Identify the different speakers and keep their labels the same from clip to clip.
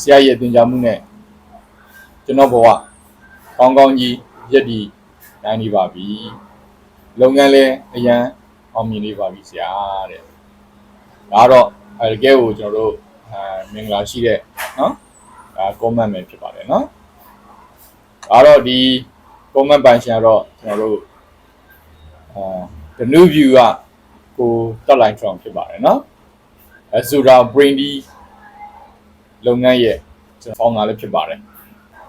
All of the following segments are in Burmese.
Speaker 1: ဆရာရဲ့သင်ကြားမှုနဲ့ကျွန်တော်ဘဝကောင်းကောင်းကြီးရည်တည်နိုင်နေပါပြီလုပ်ငန်းလည်းအရန်အောင်မြင်နေပါပြီဆရာတဲ့ဒါကတော့အဲတကယ်ကိုကျွန်တော်တို့အဲမင်္ဂလာရှိတဲ့နော်ဒါ comment ပဲဖြစ်ပါတယ်နော်ဒါတော့ဒီ comment ပိုင်ရှင်ကတော့ကျွန်တော်တို့အာ the new view ကကိုတက်လိုက်ဆောင်ဖြစ်ပါတယ်နော်အဲဆိုတော့ braindy လုပ်ငန်းရဲ့ကျွန်တော် founder လည်းဖြစ်ပါတယ်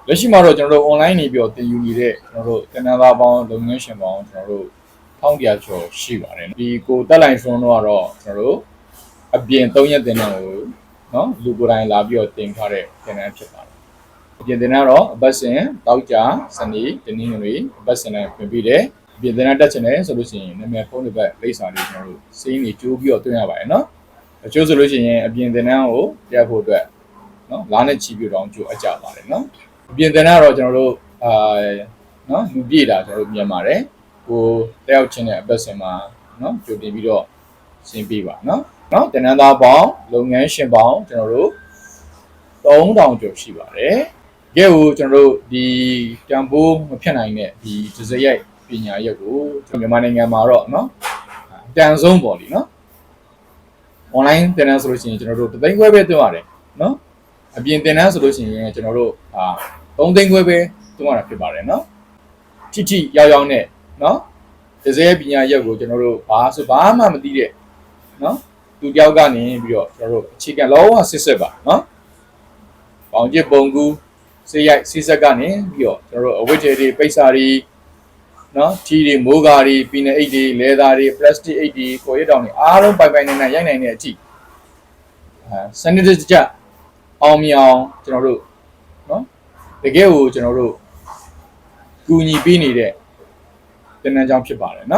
Speaker 1: လက်ရှိမှာတော့ကျွန်တော်တို့ online နေပြီးတော့သင်ယူနေတဲ့ကျွန်တော်တို့ကဏ္ဍသားပေါင်းလုပ်ငန်းရှင်ပေါင်းကျွန်တော်တို့ထောင်တရာကျော်ရှိပါတယ်ဒီကိုတက်လိုက်ဆောင်တော့ကတော့ကျွန်တော်တို့အပြင်၃ရက်တင်တဲ့ကိုနော်လူကိုယ်တိုင်လာပြီးတော့တင်ထားတဲ့သင်တန်းဖြစ်ပါတယ်အပြင်တင်တော့အပတ်စဉ်တောက်ကြစနေတနင်္ဂနွေအပတ်စဉ်တိုင်းပြင်ပြီးတယ်အပြင်တင်တတ်ချင်တယ်ဆိုလို့ရှိရင်နာမည်ဖုန်းနံပါတ်လိပ်စာလေးကျွန်တော်တို့စီးနေကြိုးပြီးတော့တွင်းရပါတယ်နော်အကျိုးဆိုလို့ရှိရင်အပြင်တင်တန်းကိုတက်ဖို့အတွက် နော်လားနဲ့ချီပြတောင်းကြိုအပ်ကြပါတယ်နော်အပြင်တင်တော့ကျွန်တော်တို့အာနော်လူပြည့်တာကျွန်တော်တို့မြန်ပါတယ်ကိုတယောက်ချင်းတဲ့အပတ်စဉ်မှာနော်ကြိုတင်ပြီးတော့ရှင်းပြပါနော်နော်တင်နန်းသားပေါင်းလုပ်ငန်းရှင်ပေါင်းကျွန်တော်တို့3000ကျော်ရှိပါတယ်တကယ်ကိုကျွန်တော်တို့ဒီတန်ဖိုးမဖြစ်နိုင်တဲ့ဒီဒဇရိုက်ပညာရက်ကိုကျွန်တော်မြန်မာနိုင်ငံမှာတော့နော်အတန်ဆုံးပေါ့လीနော် online တင်နန်းဆိုလို့ရှိရင်ကျွန်တော်တို့တသိန်းခွဲပဲသွင်းရတယ်နော် အပြင်သင်တန်းဆိုလို့ရှိရင်ကျွန်တော်တို့အာ၃သိန်းခွဲပဲသုံးရတာဖြစ်ပါတယ်နော်ထိထိရောက်ရောက်နဲ့နော်တစဲပညာရက်ကိုကျွန်တော်တို့ဘာဆိုဘာမှမသိတဲ့နော်သူတယောက်ကနေပြီးတော့ကျွန်တော်တို့အခြေခံလောကဆစ်ဆက်ပါနော်ပေါင်ကျစ်ပုံကူးစေးရိုက်စေးဆက်ကနေပြီးတော့ကျွန်တော်တို့အဝတ်တွေတွေပိတ်စာတွေနော်ထီတွေမိုးကာတွေပီနအိတ်တွေလဲသားတွေပလတ်စတစ်အိတ်တွေကိုရတောင်တွေအားလုံးပိုင်ပိုင်နေနေရိုက်နိုင်တဲ့အထိအဲစနစ်တကျ အောင်မြောင်ကျွန်တော်တို့နော်တကယ်ကိုကျွန်တော်တို့ကူညီပေးနေတဲ့တင်နန်းကြောင်းဖြစ်ပါတယ်နော်